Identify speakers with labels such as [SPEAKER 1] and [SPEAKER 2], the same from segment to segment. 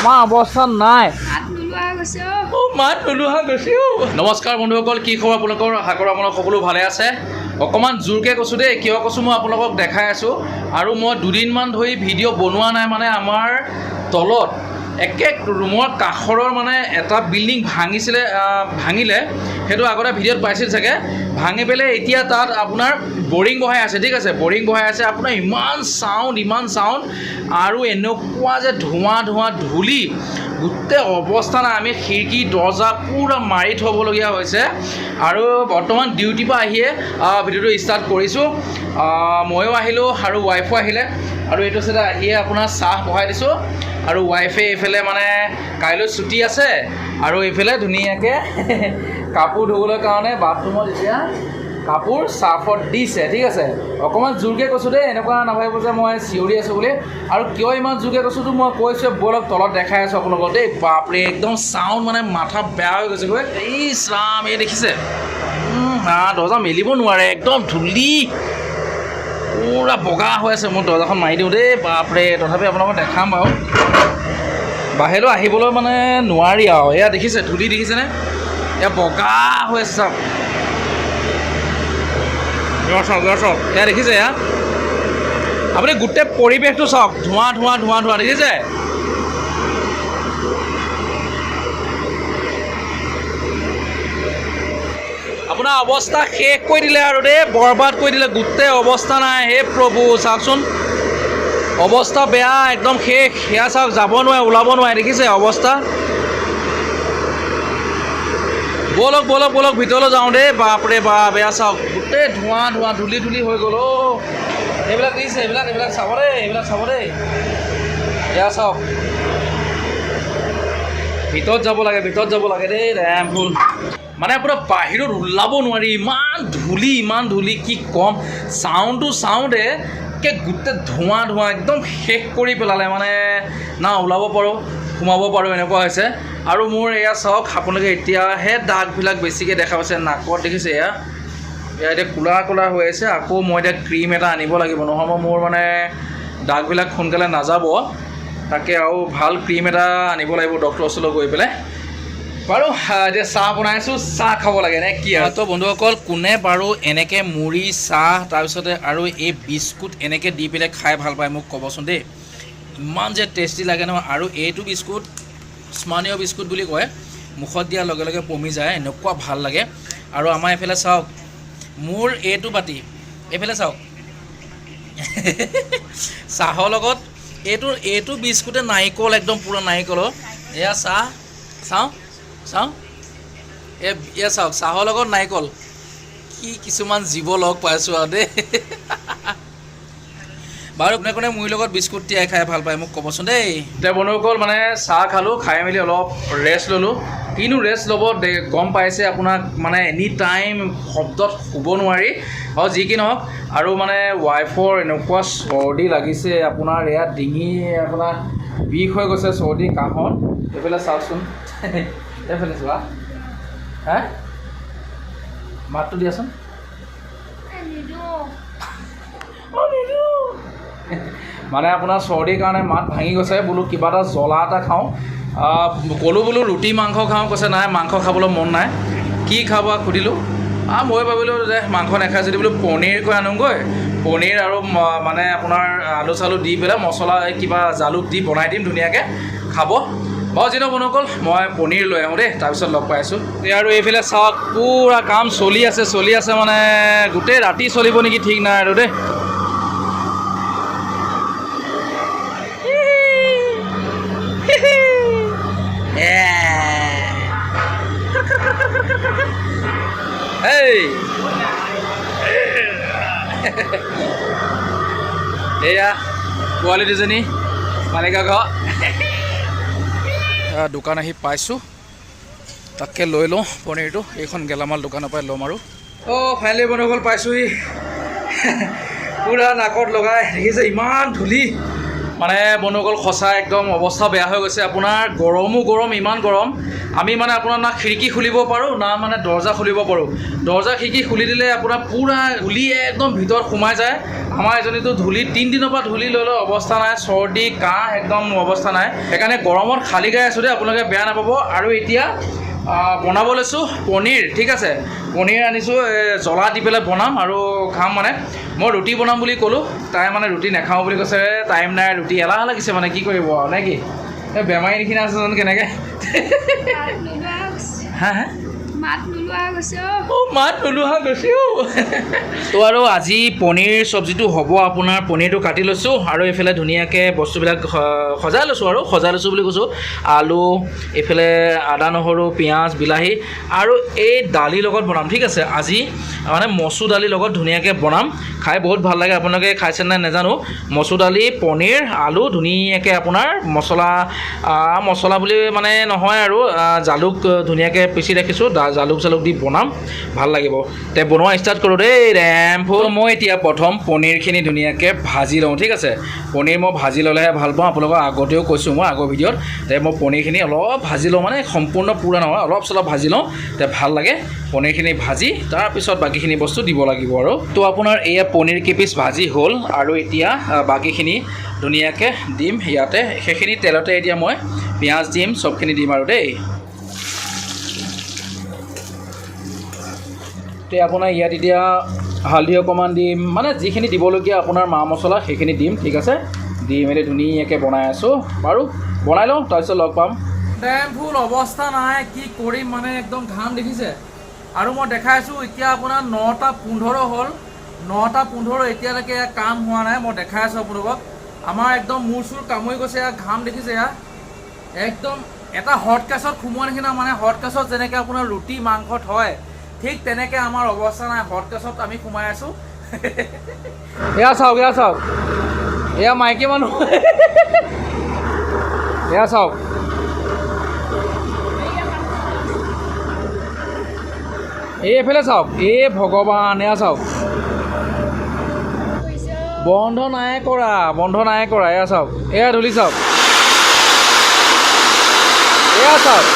[SPEAKER 1] আমাৰ অৱস্থা নাই। মাত নোলোৱা গৈছে। নমস্কাৰ বন্ধুসকল কি খবৰ আপোনালোকৰ? আশা কৰোঁ আপোনালোক সকলো ভালে আছে। অকণমান জোৰকৈ কৈছোঁ দেই কিয় কৈছোঁ মই আপোনালোকক দেখাই আছোঁ। আৰু মই দুদিনমান ধৰি ভিডিঅ' বনোৱা নাই মানে আমাৰ তলত। একে ৰুমৰ কাষৰৰ মানে এটা বিল্ডিং ভাঙিছিলে ভাঙিলে। সেইটো আগতে ভিডিঅ'ত পাইছিল চাগে। ভাঙি পেলাই এতিয়া তাত আপোনাৰ বৰিং বহাই আছে, ঠিক আছে? বৰিং বহাই আছে, আপোনাৰ ইমান চাউণ্ড ইমান চাউণ্ড আৰু এনেকুৱা যে ধোঁৱা ধোঁৱা, ধূলি। গোটেই অৱস্থা নাই আমি খিৰিকী, দৰ্জা পূৰা মাৰি থ'বলগীয়া হৈছে। আৰু বৰ্তমান ডিউটিৰ পৰা আহিয়ে ভিডিঅ'টো ষ্টাৰ্ট কৰিছোঁ। ময়ো আহিলোঁ আৰু ৱাইফো আহিলে। আৰু এইটো চাইডে আহিয়ে আপোনাৰ চাহ বহাই দিছোঁ। আৰু ৱাইফে এইফালে মানে কাইলৈ ছুটি আছে। আৰু এইফালে ধুনীয়াকৈ কাপোৰ ধুবলৈ কাৰণে বাথৰুমত এতিয়া কাপোৰ চাৰ্ফত দিছে, ঠিক আছে? অকণমান জোৰকৈ কৈছোঁ দেই, এনেকুৱা নাভাবিব যে মই চিঞৰি আছোঁ বুলি। আৰু কিয় ইমান জোৰকৈ কৈছোঁতো মই কৈছোঁ ব'লক তলত দেখাই আছোঁ আপোনালোকক দেই বাপৰে, একদম চাউণ্ড মানে মাথা বেয়া হৈ গৈছেগৈ এই ৰাম এই দেখিছে? না, দৰ্জা মেলিব নোৱাৰে, একদম ধূলি। পূৰা বগা হৈ আছে মোৰ দৰ্জাখন মাৰি দিওঁ দেই বাপৰে তথাপি আপোনালোকক দেখাম বাৰু বাহিৰলৈ আহিবলৈ মানে নোৱাৰি আৰু। এয়া দেখিছে ধূলি দেখিছেনে? এয়া বগা হৈ আছে চাওক। এয়া চাওক এয়া চাওক। এয়া দেখিছে এয়া? আপুনি গোটেই পৰিৱেশটো চাওক। ধোঁৱা ধোঁৱা ধোঁৱা ধোঁৱা দেখিছে? আপোনাৰ অৱস্থা শেষ কৰি দিলে আৰু দেই, বৰবাদ কৰি দিলে। গোটেই অৱস্থা নাই হে প্ৰভু, চাওকচোন। অৱস্থা বেয়া, একদম শেষ। সেয়া চাওক, যাব নোৱাৰে, ওলাব নোৱাৰে, দেখিছে অৱস্থা। ব'লক ব'লক ব'লক, ভিতৰলৈ যাওঁ দেই। বাপৰে, বাপ বেয়া চাওক, গোটেই ধোঁৱা ধোঁৱা, ধূলি ধূলি হৈ গ'ল, অ' এইবিলাক দিছে, এইবিলাক এইবিলাক চাব দেই, এইবিলাক চাব দেই। এয়া চাওক। ভিতৰত যাব লাগে, ভিতৰত যাব লাগে দেই, ৰেম ফুল মানে আপোনাৰ বাহিৰত ওলাব নোৱাৰি, ইমান ধূলি ইমান ধূলি, কি ক'ম। চাউণ্ডটো চাউণ্ডে একে গোটেই ধোঁৱা ধোঁৱা একদম শেষ কৰি পেলালে। মানে না, ওলাব পাৰোঁ, সোমাব পাৰোঁ, এনেকুৱা হৈছে। আৰু মোৰ এয়া চাওক, আপোনালোকে এতিয়াহে দাগবিলাক বেছিকৈ দেখা পাইছে, নাকত দেখিছে এয়া। এয়া এতিয়া ক'লা ক'লা হৈ আছে। আকৌ মই এতিয়া ক্ৰীম এটা আনিব লাগিব। নহ'ব মোৰ মানে দাগবিলাক সোনকালে নাযাব। তাকে আৰু ভালো ক্ৰীম এটা আনিব লাগিব ডক্টৰৰ ওচৰলৈ গৈ পেলাই। বাৰু এতিয়া চাহ বনাইছোঁ চাহ খাব লাগে নে? কি আৰু? তো বন্ধুসকল, কোনে বাৰু এনেকৈ মুড়ি, চাহ, তাৰপিছতে আৰু এই বিস্কুট এনেকৈ দি পেলাই খাই ভালো পায় মোক ক'বচোন দেই। ইমান যে টেষ্টি লাগে নহয়, আৰু এইটো বিস্কুট স্মানীয় বিস্কুট বুলি কয়, মুখত দিয়াৰ লগে লগে পমি যায়, এনেকুৱা ভালো লাগে। আৰু আমাৰ এইফালে চাওক, মোৰ এইটো বাতি, এইফালে চাওক। চাহৰ লগত, এইটো এইটো বিস্কুটে নাৰিকল, একদম পূৰা নাৰিকলৰ এয়া চাহ, চাওঁ। চাওঁ? এ এয়া চাওক চাহৰ লগত নাৰিকল। কি কিছুমান জীৱ লগ পাইছোঁ আৰু দেই। বাৰু কোনে কোনে মোৰ লগত বিস্কুট তিয়াই খাই ভাল পায় মোক ক'বচোন দেই। এতিয়া বন্ধুসকল মানে চাহ খালোঁ খাই মেলি অলপ ৰেষ্ট ল'লোঁ। কিনো ৰেষ্ট ল'ব গম পাইছে আপোনাক মানে এনি টাইম শব্দত শুব নোৱাৰি। আৰু যি কি নহওক আৰু মানে ৱাইফৰ এনেকুৱা চৰ্দি লাগিছে আপোনাৰ এয়া ডিঙি আপোনাৰ বিষ হৈ গৈছে চৰ্দি কাহত। এইফালে চাওকচোন। এইফালে চোৱা হে মাতটো দিয়াচোন মানে আপোনাৰ চৰ্দিৰ কাৰণে মাত ভাঙি গৈছে বোলো কিবা এটা জ্বলা এটা খাওঁ। ক'লোঁ বোলো ৰুটি মাংস খাওঁ কৈছে নাই মাংস খাবলৈ মন নাই। কি খাব সুধিলোঁ। আহ মই ভাবিলোঁ যে মাংস নাখায় যদি বোলো পনীৰকৈ আনোগৈ। পনীৰ আৰু মানে আপোনাৰ আলু চালু দি পেলাই মছলা কিবা জালুক দি বনাই দিম ধুনীয়াকৈ। খাব। বাৰু যিটো বন্ধুসকল মই পনীৰ লৈ আহোঁ দেই, তাৰপিছত লগ পাই আছোঁ। আৰু এইফালে চাওক, পূৰা কাম চলি আছে চলি আছে মানে গোটেই ৰাতি চলিব নেকি ঠিক নাই আৰু দেই। এই। এয়া, পোৱালি দুজনী মালিকা ঘৰ। দোকান আহি পাইছোঁ। তাকে লৈ লওঁ পনীৰটো। এইখন গেলামাল দোকানৰ পৰাই ল'ম আৰু। অঁ ফাইনেলি বন্ধুসকল পাইছোঁহি। পূৰা নাকত লগাই। দেখিছে ইমান ধূলি। মানে বন্ধুসকল সঁচা একদম অৱস্থা বেয়া হৈ গৈছে। আপোনাৰ গৰমো গৰম ইমান গৰম। আমি মানে আপোনাৰ না খিৰিকী খুলিব পাৰোঁ, না মানে দৰ্জা খুলিব পাৰোঁ। দৰ্জা খিৰিকী খুলি দিলে আপোনাৰ পূৰা ধূলি একদম ভিতৰত সোমাই যায়। আমাৰ এজনীতো ধূলি, তিনিদিনৰ পৰা ধূলি লৈ লৈ অৱস্থা নাই, চৰ্দি, কাহ, একদম অৱস্থা নাই। সেইকাৰণে গৰমত খালী গাই আছোঁ দেই, আপোনালোকে বেয়া নাপাব। আৰু এতিয়া বনাব লৈছোঁ পনীৰ, ঠিক আছে? পনীৰ আনিছোঁ জ্বলা দি পেলাই বনাম আৰু খাম মানে। মই ৰুটি বনাম বুলি ক'লোঁ, তাই মানে ৰুটি নাখাওঁ বুলি কৈছে টাইম নাই, ৰুটি এলাহ লাগিছে মানে কি কৰিব আৰু, নে কি? বেমাৰী নিচিনা আছে কেনেকৈ? হা হা?
[SPEAKER 2] মাত নোলোৱা হৈছে অ
[SPEAKER 1] অ' মাত নোলোৱা গৈছে অ' তো আৰু আজি পনীৰ চব্জিটো হ'ব আপোনাৰ পনীৰটো কাটি লৈছোঁ আৰু এইফালে ধুনীয়াকৈ বস্তুবিলাক সজাই লৈছোঁ আৰু সজাই লৈছোঁ বুলি কৈছোঁ। আলু এইফালে আদা নহৰু পিঁয়াজ বিলাহী আৰু এই দালিৰ লগত বনাম ঠিক আছে? আজি মানে মচুৰ দালিৰ লগত ধুনীয়াকৈ বনাম। খাই বহুত ভাল লাগে আপোনালোকে খাইছে নাই নাজানো? মচুৰ দালি পনীৰ আলু ধুনীয়াকৈ আপোনাৰ মছলা মছলা বুলি মানে নহয় আৰু জালুক ধুনীয়াকৈ পিচি ৰাখিছোঁ জালুক চালুক দি বনাম। ভালো লাগিব। তে বনোৱা ষ্টাৰ্ট কৰোঁ দেই ৰেম্ফু মই এতিয়া প্ৰথম পনীৰখিনি ধুনীয়াকৈ ভাজি লওঁ, ঠিক আছে? পনীৰ মই ভাজি ল'লেহে ভালো পাওঁ। আপোনালোকক আগতেও কৈছোঁ মই আগৰ ভিডিঅ'ত। তে মই পনীৰখিনি অলপ ভাজি লওঁ মানে সম্পূৰ্ণ পূৰা নহয়, অলপ চলপ ভাজি লওঁ। তে ভালো লাগে পনীৰখিনি ভাজি, তাৰপিছত বাকীখিনি বস্তু দিব লাগিব আৰু। তো আপোনাৰ এয়া পনীৰ কেইপিচ ভাজি হ'ল আৰু এতিয়া বাকীখিনি ধুনীয়াকৈ দিম। ইয়াতে, সেইখিনি তেলতে এতিয়া মই পিঁয়াজ দিম, চবখিনি দিম আৰু দেই। তে আপোনাৰ ইয়াত এতিয়া হালধি অকণমান দিম মানে যিখিনি দিবলগীয়া আপোনাৰ মা মছলা সেইখিনি দিম, ঠিক আছে? দি মেলি ধুনীয়াকৈ বনাই আছোঁ। বাৰু, বনাই লওঁ, তাৰপিছত লগ পাম। ফুল অৱস্থা নাই, কি কৰিম মানে একদম ঘাম দেখিছে। আৰু মই দেখাই আছোঁ, এতিয়া আপোনাৰ নটা পোন্ধৰ হ'ল। নটা পোন্ধৰ এতিয়ালৈকে কাম হোৱা নাই, মই দেখাই আছোঁ আপোনালোকক। আমাৰ একদম মূৰ চুৰ কামুৰি গৈছে ঘাম দেখিছে ইয়াৰ। একদম এটা হট কেছত সোমোৱা নিচিনা মানে হট কেছত যেনেকৈ আপোনাৰ ৰুটি, মাংস থয় ঠিক তেনেকৈ আমাৰ অৱস্থা নাই হটকেছত আমি সোমাই আছোঁ। এয়া চাওক এয়া চাওক। এয়া মাইকী মানুহ। এয়া চাওক। এইফালে চাওক এই ভগৱান, এয়া চাওক। বন্ধ নাই কৰা, বন্ধ নাই কৰা, এয়া চাওক। এয়া ধূলি চাওক। এয়া চাওক।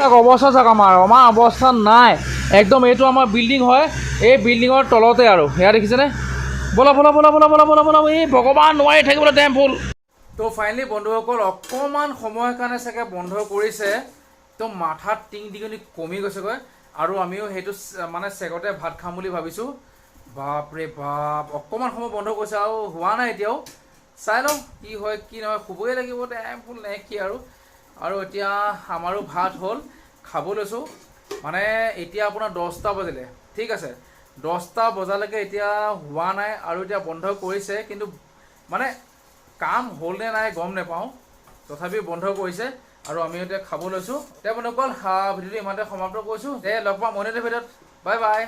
[SPEAKER 1] চাওক অৱস্থা চাওক আমাৰ। আমাৰ অৱস্থা নাই। একদম এইটো আমাৰ বিল্ডিং হয়, এই বিল্ডিঙৰ তলতে আৰু। সেয়া দেখিছেনে? ব'লা ব'লা ব'লা ব'লা ব'লা ব'লা ব'লা, এই ভগৱান নোৱাৰি থাকিবলৈ টেম ফুল তো ফাইনেলি বন্ধুসকল, অকণমান সময়ৰ কাৰণে চাগে বন্ধ কৰিছে। তো মাথাত টিং টিঙনি কমি গৈছেগৈ। আৰু আমিও সেইটো মানে চেগতে ভাত খাম বুলি ভাবিছোঁ। বাপৰে বাপ, অকণমান সময় বন্ধ কৰিছে আৰু হোৱা নাই এতিয়াও। চাই লওঁ, কি হয়, কি নহয়, শুবই লাগিব টাইম ফুল নে কি আৰু। আৰু এতিয়া আমাৰো ভাত হ'ল খাব লৈছোঁ। মানে এতিয়া আপোনাৰ দহটা বাজিলে, ঠিক আছে। দহটা বজালৈকে এতিয়া হোৱা নাই আৰু এতিয়া বন্ধ কৰিছে, কিন্তু মানে কাম হ'ল নে নাই গম নাপাওঁ। তথাপিও বন্ধ কৰিছে আৰু আমি এতিয়া খাব লৈছোঁ। এতিয়া বন্ধুসকল ভিডিঅ'টো ইমানতে সমাপ্ত কৰিছোঁ। দে, লগ পাম এটা ভিডিঅ'ত। Bye bye.